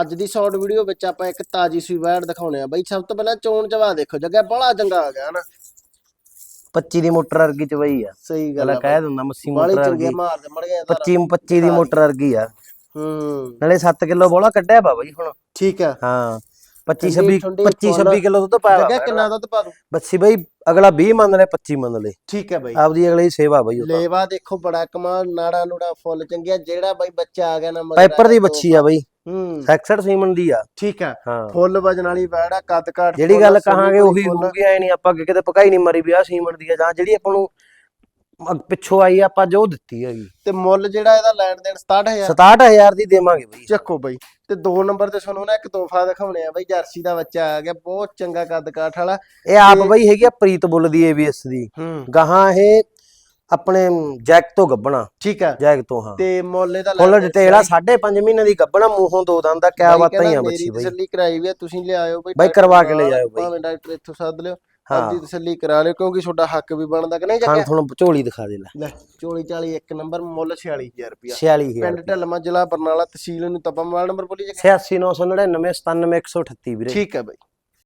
ਅੱਜ ਦੀ short video ਵਿੱਚ ਆਪਾਂ ਇੱਕ ਤਾਜੀ ਸੂਈ ਵੈੜ ਦਿਖਾਉਣੇ ਆ ਬਈ ਸਭ ਤੋਂ ਪਹਿਲਾਂ ਚੋਣ ਚਵਾ ਦੇਖੋ ਜੱਗਾ ਬੜਾ ਚੰਗਾ ਆ ਗਿਆ ਨਾ। 25 ਦੀ ਮੋਟਰ ਵਰਗੀ ਚ ਬਈ ਆ। ਸਹੀ ਗੱਲ ਆ ਕਹਿ ਦਿੰਦਾ ਮੱਸੀ ਮੋਟਰ ਵਰਗੀ। ਮਾਰਦੇ ਮੜ ਗਿਆ 25 25 ਦੀ ਮੋਟਰ ਵਰਗੀ ਆ। ਹੂੰ। ਨਾਲੇ 7 ਕਿਲੋ ਬੋਲਾ ਕੱਢਿਆ ਵਾ ਬਈ ਹੁਣ। ਠੀਕ ਆ। ਹਾਂ 25 ਠੰਡੀ- 26 ਠੰਡੀ 25 ਫੁੱਲ। 26 ਕਿਲੋ ਦੁੱਧ ਪਾਇਆ ਜੱਗਾ ਕਿੰਨਾ ਦੁੱਧ ਪਾ ਦੂ? ਬੱਸੀ ਬਈ ਅਗਲਾ 20 ਮੰਨ ਲੈ 25 ਮੰਨ ਲੈ। ਠੀਕ ਹੈ ਬਈ। ਆਪਦੀ ਅਗਲੇ ਦੀ ਸੇਵਾ ਬਈ ਉਹ। ਲੇਵਾ ਦੇਖੋ ਬੜਾ ਕਮਾਲ ਨਾੜਾ ਨੂੜਾ ਫੁੱਲ ਚੰਗਿਆ ਜਿਹੜਾ ਬਈ ਬੱਚਾ ਆ ਗਿਆ ਨਾ ਮਗਰ ਪਾਈਪਰ ਦੀ ਬੱਚੀ ਆ ਬਈ। ਹੂੰ। ਸੈਕਸਡ ਸੀਮਨ ਦੀ ਆ। ਠੀਕ ਹਾਂ। ਫੁੱਲ ਵਜਣ ਵਾਲੀ ਵੈੜ ਆ ਕੱਦ ਕਾਠ ਜਿਹੜੀ ਗੱਲ ਕਹਾਂਗੇ ਉਹੀ। ਹੋਊਗੀ ਐ ਨਹੀਂ ਆਪਾਂ ਕਿਤੇ ਪਕਾਈ ਨਹੀਂ ਮਰੀ ਵੀ ਆ ਸੀਮਨ ਦੀ ਆ ਜਾਂ ਜਿਹੜੀ ਆਪਾਂ ਨੂੰ ਪਿੱਛੋਂ ਆਈ ਆ, ਆਪਾਂ ਜੋ ਦਿੱਤੀ ਹੈਗੀ। ਤੇ ਮੁੱਲ ਜਿਹੜਾ ਇਹਦਾ ਲੈਣ ਦੇਣ 67000 67000 ਦੀ ਦੇਵਾਂਗੇ ਬਈ। ਚੱਕੋ ਬਈ ਤੇ ਦੋ ਨੰਬਰ ਤੇ ਤੁਹਾਨੂੰ ਨਾ ਇੱਕ ਤੋਹਫਾ ਦਿਖਾਉਣੇ ਆ ਬਈ ਜਰਸੀ ਦਾ ਬੱਚਾ ਆ ਗਿਆ ਬਹੁਤ ਚੰਗਾ ਕੱਦ ਕਾਠ ਵਾਲਾ। ਇਹ ਆਪ ਬਈ ਹੈਗੀ ਆ ਪ੍ਰੀਤ ਬੁੱਲ ਦੀ ਏਬੀਐਸ ਦੀ। ਗਾਹਾਂ ਇਹ ਆਪਣੇ ਜੈਕ ਤੋਂ ਗੱਬਣਾ ਠੀਕ ਆ ਜੈਕ ਤੋਂ ਹਾਂ। ਤੇ ਮੁੱਲ ਇਹਦਾ ਫੁੱਲ ਡਿਟੇਲ ਆ 5.5 ਮਹੀਨੇ ਦੀ ਗੱਬਣਾ ਮੂੰਹੋਂ ਦੋ ਦੰਦ ਦਾ ਕਿਆ ਬਾਤਾਂ ਹੀ ਆ ਬੱਚੀ ਬਈ। ਤਸੱਲੀ ਕਰਾਈ ਵੀ ਆ ਤੁਸੀਂ ਲਿਆਇਓ ਬਈ ਬਾਈ ਕਰਵਾ ਕੇ ਲੈ ਜਾਇਓ ਬਾਈ। ਭਾਵੇਂ ਡਾਕਟਰ ਇੱਥੋਂ ਸੱਦ ਲਿਓ ਹਾਂ। ਆਪਦੀ ਤਸੱਲੀ ਕਰਾ ਲਿਓ ਕਿਉਂਕਿ ਤੁਹਾਡਾ ਹੱਕ ਵੀ ਬਣਦਾ ਕਿ ਨਹੀਂ ਜੱਗਿਆ ਤੁਹਾਨੂੰ ਝੋਲੀ ਦਿਖਾ ਦੇ ਲੈ। ਲੈ ਚੋਲੀ ਚਾਲੀ ਇੱਕ ਨੰਬਰ ਮੁੱਲ 46000 ਰੁਪਿਆ 46000 ਪਿੰਡ ਢਲਮਾ ਜ਼ਿਲ੍ਹਾ ਬਰਨਾਲਾ ਤਹਿਸੀਲ ਨੂੰ ਤਪਾ ਮੋਬਾਈਲ ਨੰਬਰ ਬੋਲੀ ਜੱਗਿਆ 86999 97138 ਵੀਰੇ। ਠੀਕ ਹੈ ਬਈ।